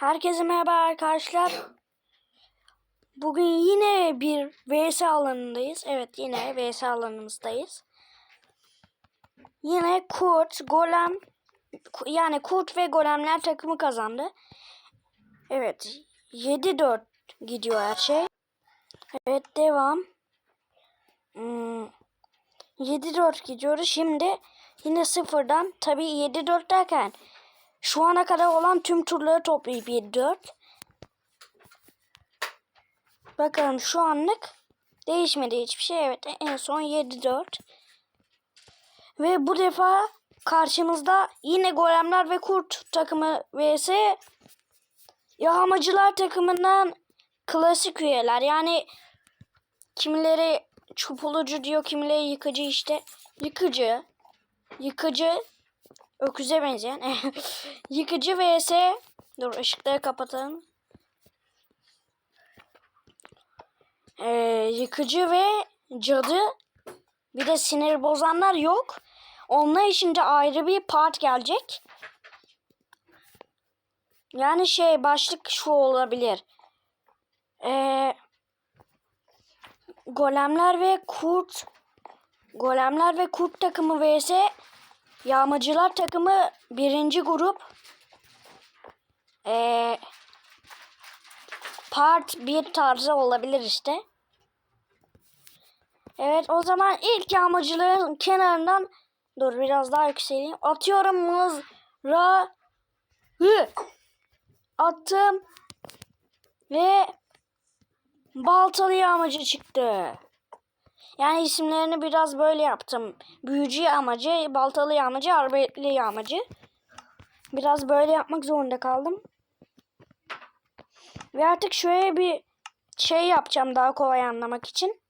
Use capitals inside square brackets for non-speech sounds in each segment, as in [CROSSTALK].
Herkese merhaba arkadaşlar. Bugün yine bir VS alanındayız. Evet yine VS alanımızdayız. Yine Kurt, Golem yani Kurt ve Golemler takımı kazandı. Evet 7-4 gidiyor her şey. Evet devam. Hmm, 7-4 gidiyoruz. Şimdi yine sıfırdan tabii 7-4 derken şu ana kadar olan tüm turları toplayıp 7-4. Bakalım şu anlık değişmedi hiçbir şey. Evet en son 7-4. Ve bu defa karşımızda yine golemler ve kurt takımı vs yağmacılar takımından klasik üyeler. Yani kimileri çupulucu diyor, kimileri yıkıcı işte. Yıkıcı, yıkıcı, öküze benzeyen. [LAUGHS] yıkıcı vs dur ışıkları kapatalım. Ee, yıkıcı ve cadı bir de sinir bozanlar yok. Onlar için de ayrı bir part gelecek. Yani şey başlık şu olabilir. Ee, golemler ve kurt golemler ve kurt takımı vs yağmacılar takımı birinci grup ee, part bir tarzı olabilir işte. Evet o zaman ilk yağmacıların kenarından dur biraz daha yükseleyim. Atıyorum mızrağı. Attım. Ve baltalı yağmacı çıktı. Yani isimlerini biraz böyle yaptım. Büyücü yağmacı, baltalı yağmacı, arbeletli yağmacı. Biraz böyle yapmak zorunda kaldım. Ve artık şöyle bir şey yapacağım daha kolay anlamak için.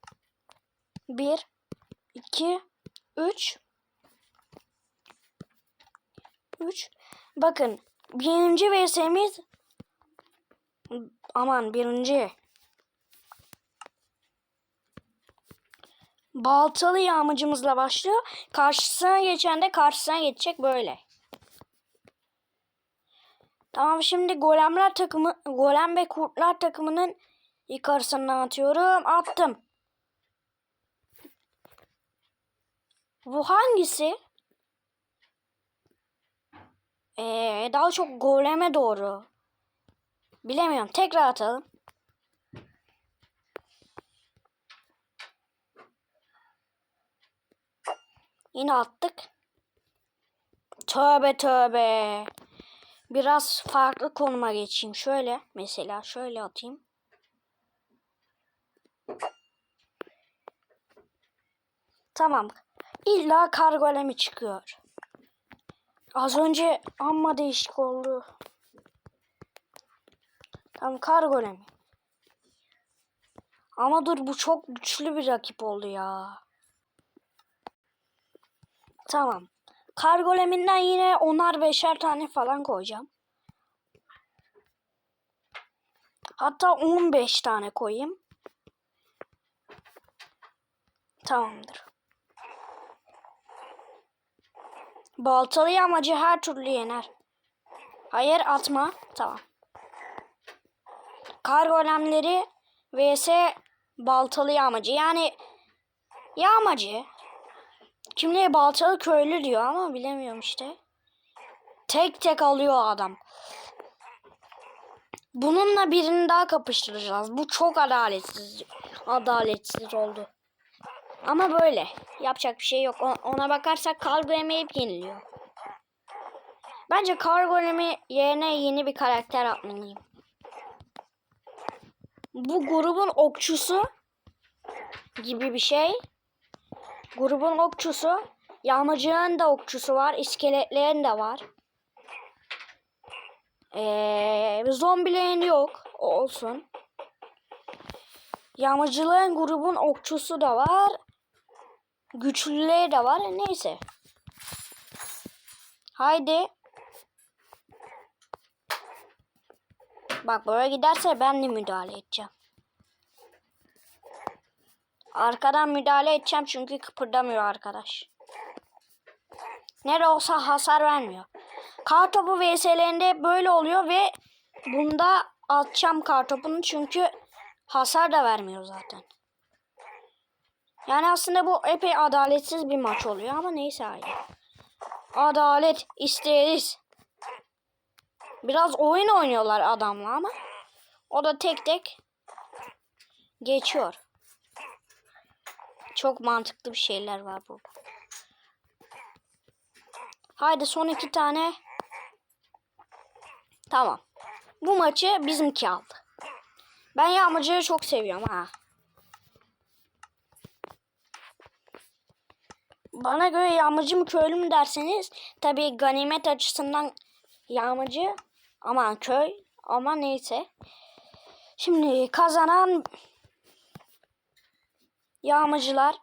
1 2 3 3 Bakın birinci VS'miz aman birinci baltalı yağmacımızla başlıyor. Karşısına geçen de karşısına geçecek böyle. Tamam şimdi golemler takımı golem ve kurtlar takımının yukarısından atıyorum. Attım. Bu hangisi? Ee, daha çok goleme doğru. Bilemiyorum. Tekrar atalım. Yine attık. Tövbe tövbe. Biraz farklı konuma geçeyim. Şöyle mesela şöyle atayım. Tamam. İlla kargolemi çıkıyor. Az önce amma değişik oldu. Tamam kargolemi. Ama dur bu çok güçlü bir rakip oldu ya. Tamam. Kargoleminden yine onar beşer tane falan koyacağım. Hatta 15 tane koyayım. Tamamdır. Baltalı yağmacı her türlü yener. Hayır atma. Tamam. Kar golemleri vs baltalı yağmacı. Yani yağmacı. Kimliğe baltalı köylü diyor ama bilemiyorum işte. Tek tek alıyor adam. Bununla birini daha kapıştıracağız. Bu çok adaletsiz. Adaletsiz oldu. Ama böyle. Yapacak bir şey yok. Ona bakarsak kargo hep yeniliyor. Bence kargo yerine yeni bir karakter atmalıyım. Bu grubun okçusu gibi bir şey. Grubun okçusu. Yağmacının da okçusu var. İskeletlerin de var. Ee, zombilerin yok. Olsun. Yağmacıların grubun okçusu da var. Güçlüleri de var. Neyse. Haydi. Bak böyle giderse ben de müdahale edeceğim. Arkadan müdahale edeceğim çünkü kıpırdamıyor arkadaş. Nere olsa hasar vermiyor. Kartopu VS'lerinde böyle oluyor ve Bunda atacağım kartopunu çünkü hasar da vermiyor zaten. Yani aslında bu epey adaletsiz bir maç oluyor ama neyse hayır. Adalet isteriz. Biraz oyun oynuyorlar adamla ama o da tek tek geçiyor. Çok mantıklı bir şeyler var burada. Haydi son iki tane. Tamam. Bu maçı bizimki aldı. Ben yağmacıyı çok seviyorum ha. Bana göre yağmacı mı köylü mü derseniz tabii ganimet açısından yağmacı ama köy ama neyse. Şimdi kazanan yağmacılar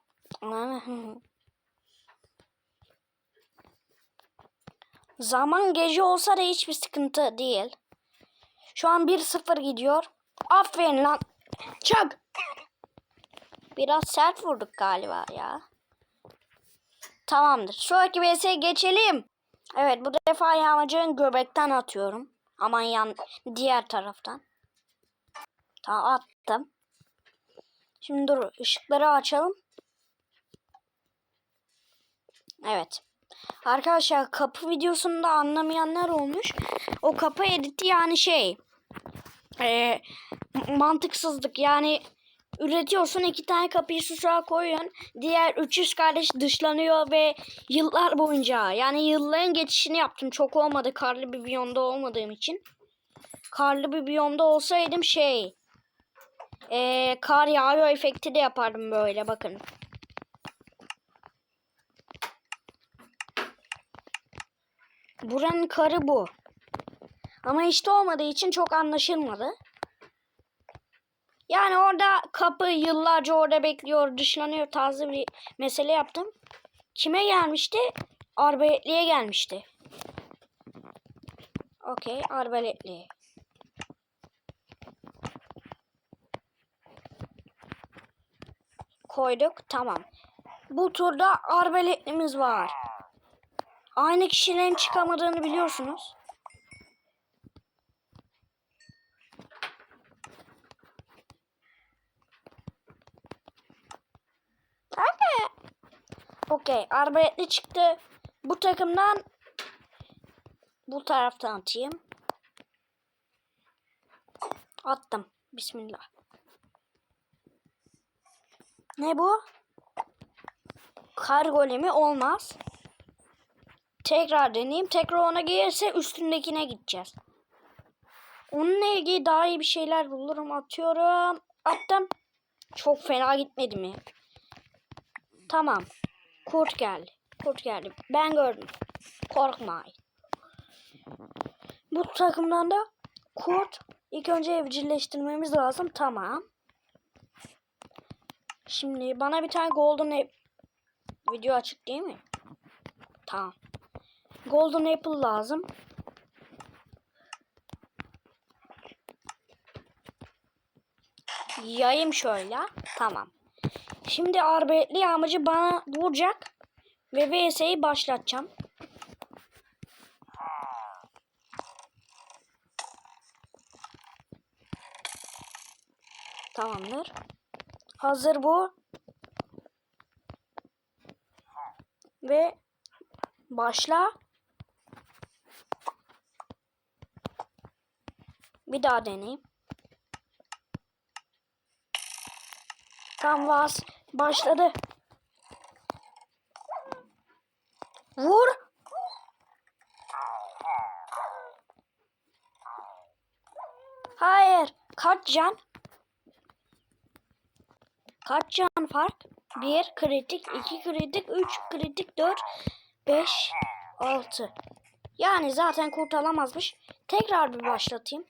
Zaman gece olsa da hiçbir sıkıntı değil. Şu an 1-0 gidiyor. Aferin lan. Çak. Biraz sert vurduk galiba ya. Tamamdır. Sonraki VS'ye geçelim. Evet bu defa yağmacının göbekten atıyorum. Aman yan diğer taraftan. Tamam attım. Şimdi dur ışıkları açalım. Evet. Arkadaşlar kapı videosunda anlamayanlar olmuş. O kapı editi yani şey e, mantıksızlık yani üretiyorsun iki tane kapıyı susağa koyuyorsun. Diğer 300 kardeş dışlanıyor ve yıllar boyunca yani yılların geçişini yaptım. Çok olmadı karlı bir biyomda olmadığım için. Karlı bir biyomda olsaydım şey e, kar yağıyor efekti de yapardım böyle bakın. Buranın karı bu. Ama işte olmadığı için çok anlaşılmadı. Yani orada kapı yıllarca orada bekliyor, dışlanıyor tarzı bir mesele yaptım. Kime gelmişti? Arbaletli'ye gelmişti. Okey, arbaletli. Koyduk, tamam. Bu turda arbaletlimiz var. Aynı kişilerin çıkamadığını biliyorsunuz. Anne. Okey. Arbaletli çıktı. Bu takımdan bu taraftan atayım. Attım. Bismillah. Ne bu? Kar golemi olmaz. Tekrar deneyeyim. Tekrar ona gelirse üstündekine gideceğiz. Onunla ilgili daha iyi bir şeyler bulurum. Atıyorum. Attım. Çok fena gitmedi mi? Tamam. Kurt geldi. Kurt geldi. Ben gördüm. Korkmayın. Bu takımdan da kurt ilk önce evcilleştirmemiz lazım. Tamam. Şimdi bana bir tane golden ev video açık değil mi? Tamam. Golden apple lazım. Yayım şöyle. Tamam. Şimdi arbeletli yağmacı bana vuracak. Ve VS'yi başlatacağım. Tamamdır. Hazır bu. Ve başla. Bir daha deneyeyim. Canvas başladı. Vur. Hayır. Kaç can? Kaç can fark? 1 kritik, 2 kritik, 3 kritik, 4, 5, 6. Yani zaten kurtulamazmış. Tekrar bir başlatayım.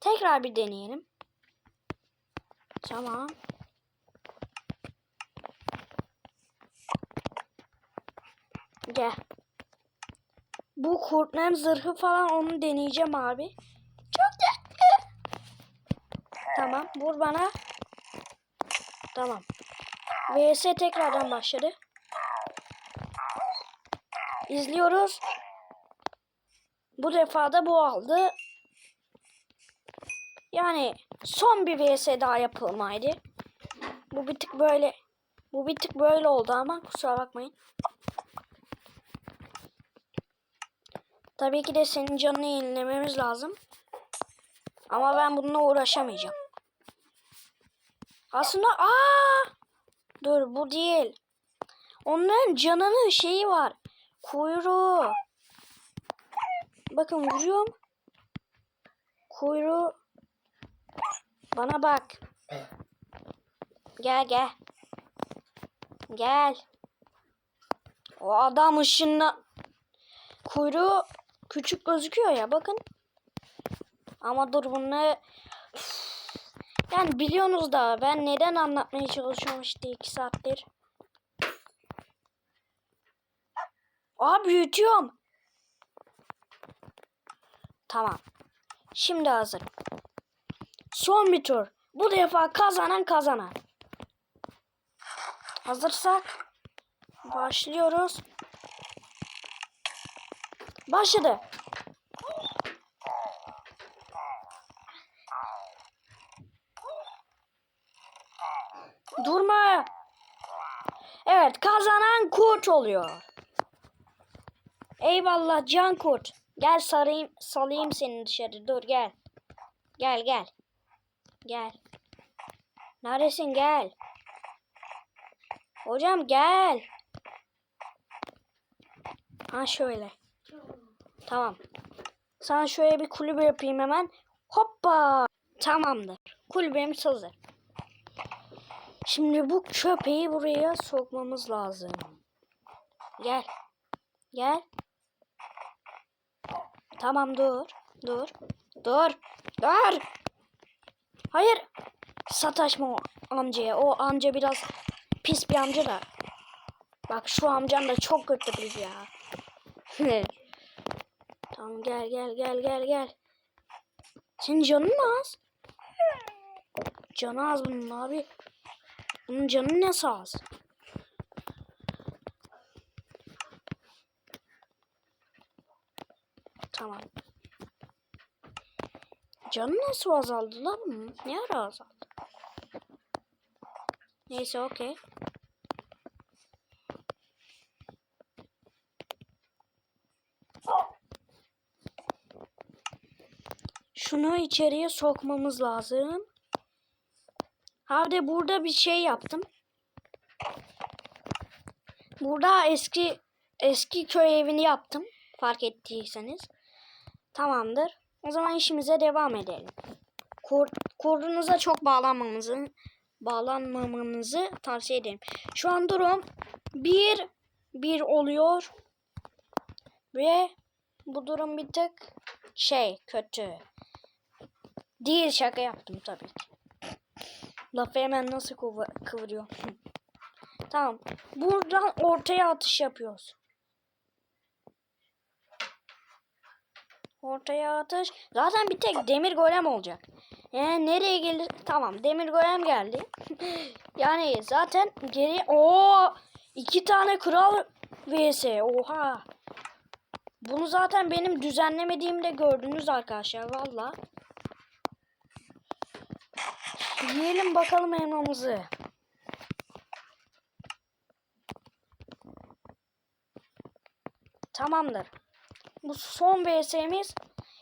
Tekrar bir deneyelim. Tamam. Gel. Bu kurtların zırhı falan onu deneyeceğim abi. Tamam. Vur bana. Tamam. VS tekrardan başladı. İzliyoruz. Bu defa da bu aldı. Yani son bir vs daha yapılmaydı. Bu bir tık böyle bu bir tık böyle oldu ama kusura bakmayın. Tabii ki de senin canını yenilememiz lazım. Ama ben bununla uğraşamayacağım. Aslında aa dur bu değil. Onların canının şeyi var. Kuyruğu. Bakın vuruyorum. Kuyruğu. Bana bak. Gel gel. Gel. O adam ışınla kuyruğu küçük gözüküyor ya bakın. Ama dur bunu yani biliyorsunuz da ben neden anlatmaya çalışıyorum işte iki saattir. Aa büyütüyorum. Tamam. Şimdi hazır. Son bir tur. Bu defa kazanan kazanan. Hazırsak başlıyoruz. Başladı. Durma. Evet kazanan kurt oluyor. Eyvallah can kurt. Gel sarayım, salayım seni dışarı. Dur gel. Gel gel. Gel. Neredesin gel. Hocam gel. Ha şöyle. Tamam. Sana şöyle bir kulübe yapayım hemen. Hoppa. Tamamdır. Kulübemiz hazır. Şimdi bu köpeği buraya sokmamız lazım. Gel. Gel. Tamam dur. Dur. Dur. Dur. Hayır. Sataşma o amcaya. O amca biraz pis bir amca da. Bak şu amcam da çok kötü bir ya. [LAUGHS] tamam gel gel gel gel gel. Senin canın az? Canı az bunun abi. Bunun canı nasıl az? Tamam. Canı nasıl azaldı lan? Ne ara azaldı? Neyse okey. Şunu içeriye sokmamız lazım. Hadi burada bir şey yaptım. Burada eski eski köy evini yaptım. Fark ettiyseniz. Tamamdır. O zaman işimize devam edelim. Kur, kurdunuza çok bağlanmamanızı bağlanmamanızı tavsiye ederim. Şu an durum 1 1 oluyor. Ve bu durum bir tık şey kötü. Değil şaka yaptım tabii ki. Lafı hemen nasıl kıvı- kıvırıyor. [LAUGHS] tamam. Buradan ortaya atış yapıyoruz. Ortaya atış. Zaten bir tek demir golem olacak. Yani nereye gelir? Tamam demir golem geldi. [LAUGHS] yani zaten geri o iki tane kral vs. Oha. Bunu zaten benim düzenlemediğimde gördünüz arkadaşlar valla. Yiyelim bakalım elmamızı. Tamamdır. Bu son VS'miz.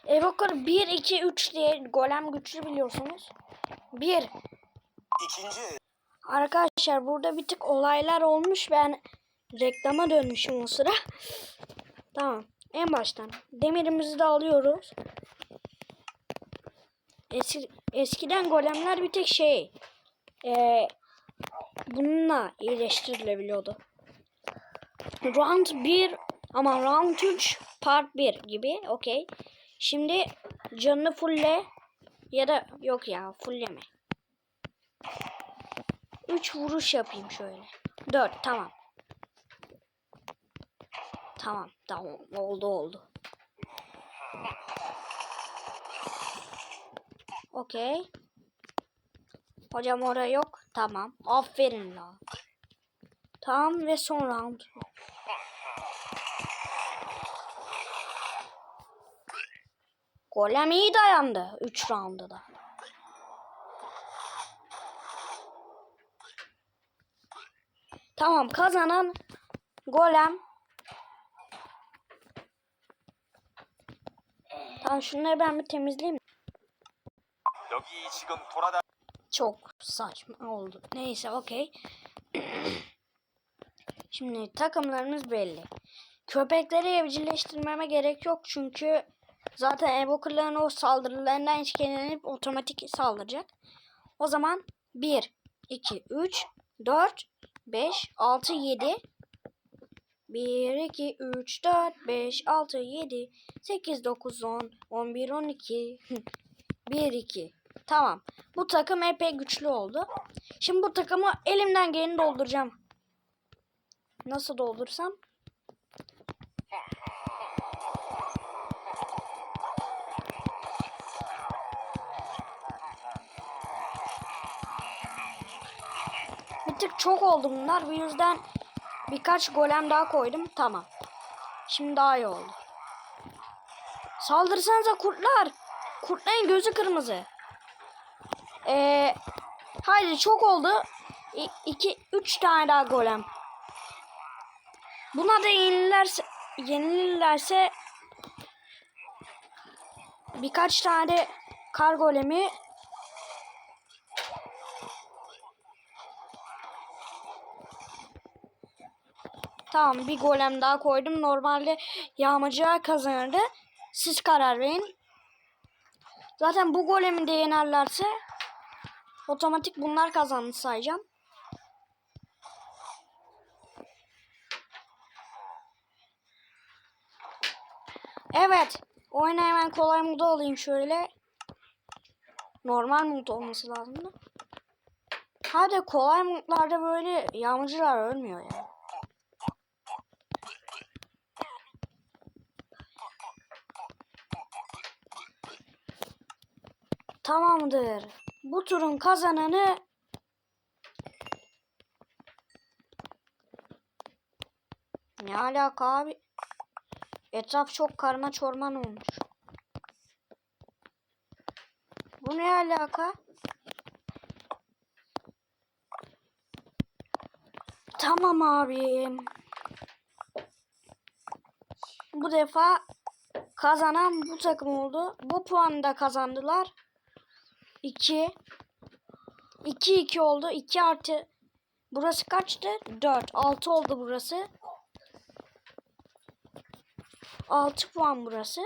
Evoker 1, 2, 3 diye golem güçlü biliyorsunuz. 1. İkinci Arkadaşlar burada bir tık olaylar olmuş. Ben reklama dönmüşüm o sıra. tamam. En baştan. Demirimizi de alıyoruz. Eski, eskiden golemler bir tek şey. eee bununla iyileştirilebiliyordu. Round 1 ama round 3 part 1 gibi. Okey. Şimdi canını fulle ya da yok ya fulleme. 3 vuruş yapayım şöyle. 4 tamam. Tamam tamam oldu oldu. Okey. Hocam oraya yok. Tamam. Aferin la. Tamam ve son round. Golem iyi dayandı 3 roundda da. Tamam kazanan golem. Tamam şunları ben bir temizleyeyim. Çok saçma oldu. Neyse okey. Şimdi takımlarımız belli. Köpekleri evcilleştirmeme gerek yok çünkü zaten evokerların o saldırılarından etkilenip otomatik saldıracak. O zaman 1, 2, 3, 4, 5, 6, 7 1, 2, 3, 4, 5, 6, 7, 8, 9, 10, 11, 12 1, 2 Tamam. Bu takım epey güçlü oldu. Şimdi bu takımı elimden geleni dolduracağım. Nasıl doldursam? Çok oldu bunlar. Bu yüzden birkaç golem daha koydum. Tamam. Şimdi daha iyi oldu. Saldırsanıza kurtlar. Kurtların gözü kırmızı. Ee, haydi çok oldu. 2 3 tane daha golem. Buna da yenilirlerse yenilirlerse birkaç tane kar golemi Tamam bir golem daha koydum. Normalde yağmacılar kazanırdı. Siz karar verin. Zaten bu golemi de yenerlerse otomatik bunlar kazandı sayacağım. Evet. Oyuna hemen kolay modu alayım şöyle. Normal mod olması lazımdı. Hadi kolay modlarda böyle yağmacılar ölmüyor ya. Tamamdır. Bu turun kazananı Ne alaka abi? Etraf çok karma çorman olmuş. Bu ne alaka? Tamam abim. Bu defa kazanan bu takım oldu. Bu puanı da kazandılar. 2 2 2 oldu. 2 artı burası kaçtı? 4. 6 oldu burası. 6 puan burası.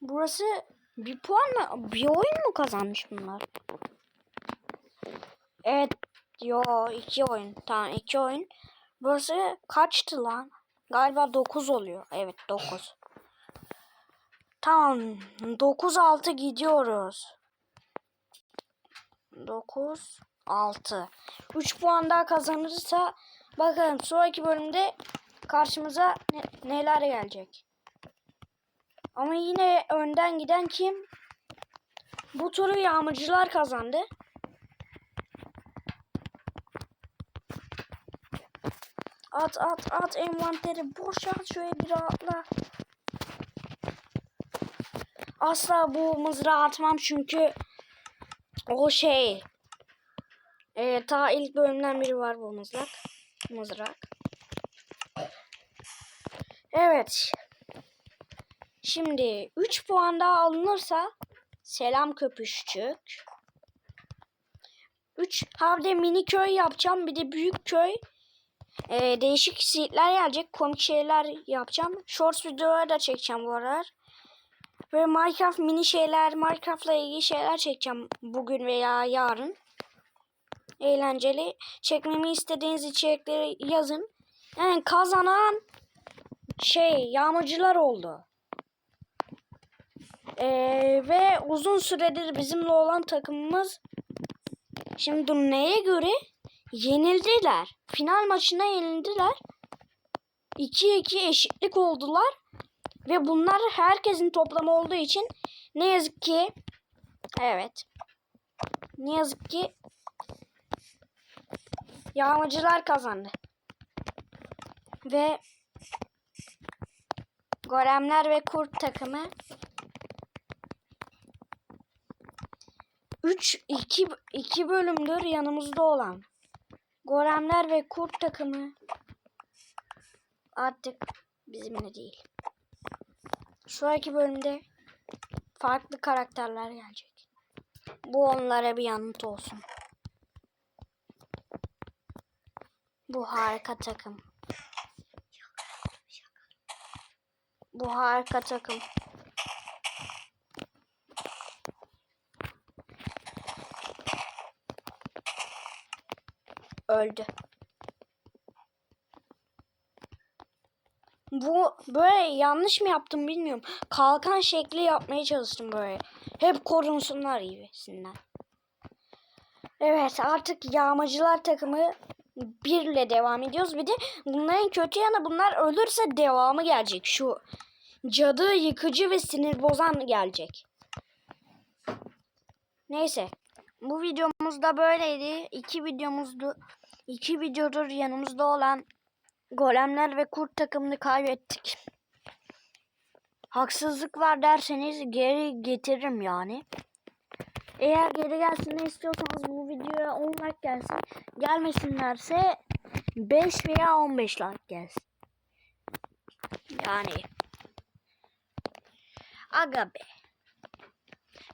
Burası bir puan mı? Bir oyun mu kazanmış bunlar? Evet. Yo iki oyun. Tamam iki oyun. Burası kaçtı lan? Galiba 9 oluyor. Evet 9. Tamam. 9-6 gidiyoruz. 9 6. 3 puan daha kazanırsa bakalım sonraki bölümde karşımıza ne, neler gelecek. Ama yine önden giden kim? Bu turu yağmacılar kazandı. At at at envanteri boşalt şöyle bir rahatla. Asla bu mızrağı atmam çünkü o şey e, ta ilk bölümden biri var bu mızrak. Mızrak. Evet. Şimdi 3 puan daha alınırsa selam köpüşçük. 3 havde mini köy yapacağım. Bir de büyük köy. Ee, değişik seedler gelecek. Komik şeyler yapacağım. Shorts videoları da çekeceğim bu aralar. Böyle Minecraft mini şeyler, Minecraft'la ilgili şeyler çekeceğim bugün veya yarın. Eğlenceli. Çekmemi istediğiniz içerikleri yazın. Yani kazanan şey yağmacılar oldu. Ee, ve uzun süredir bizimle olan takımımız şimdi neye göre yenildiler. Final maçına yenildiler. 2-2 eşitlik oldular. Ve bunlar herkesin toplamı olduğu için ne yazık ki evet ne yazık ki yağmacılar kazandı. Ve golemler ve kurt takımı 3 2 2 bölümdür yanımızda olan. Golemler ve kurt takımı artık bizimle değil. Sonraki bölümde farklı karakterler gelecek. Bu onlara bir yanıt olsun. Bu harika takım. Bu harika takım. Öldü. Bu böyle yanlış mı yaptım bilmiyorum. Kalkan şekli yapmaya çalıştım böyle. Hep korunsunlar gibisinden. Evet artık yağmacılar takımı birle devam ediyoruz. Bir de bunların kötü yanı bunlar ölürse devamı gelecek. Şu cadı, yıkıcı ve sinir bozan gelecek. Neyse. Bu videomuz da böyleydi. İki videomuzdu. İki videodur yanımızda olan golemler ve kurt takımını kaybettik. Haksızlık var derseniz geri getiririm yani. Eğer geri gelsin istiyorsanız bu videoya 10 like gelsin. Gelmesinlerse 5 veya 15 like gelsin. Yani. Aga be.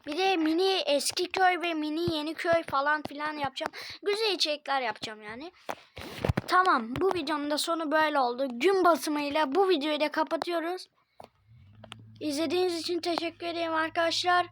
Bir de mini eski köy ve mini yeni köy falan filan yapacağım. Güzel içerikler yapacağım yani. Tamam bu videonun da sonu böyle oldu. Gün basımıyla bu videoyu da kapatıyoruz. İzlediğiniz için teşekkür ederim arkadaşlar.